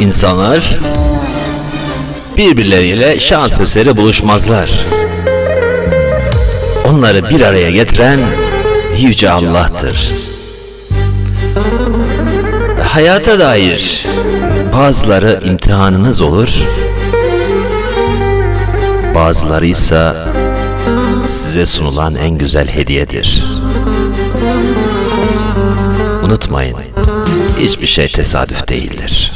İnsanlar birbirleriyle şans eseri buluşmazlar. Onları bir araya getiren Yüce Allah'tır. Hayata dair bazıları imtihanınız olur, bazıları ise size sunulan en güzel hediyedir. Unutmayın, hiçbir şey tesadüf değildir.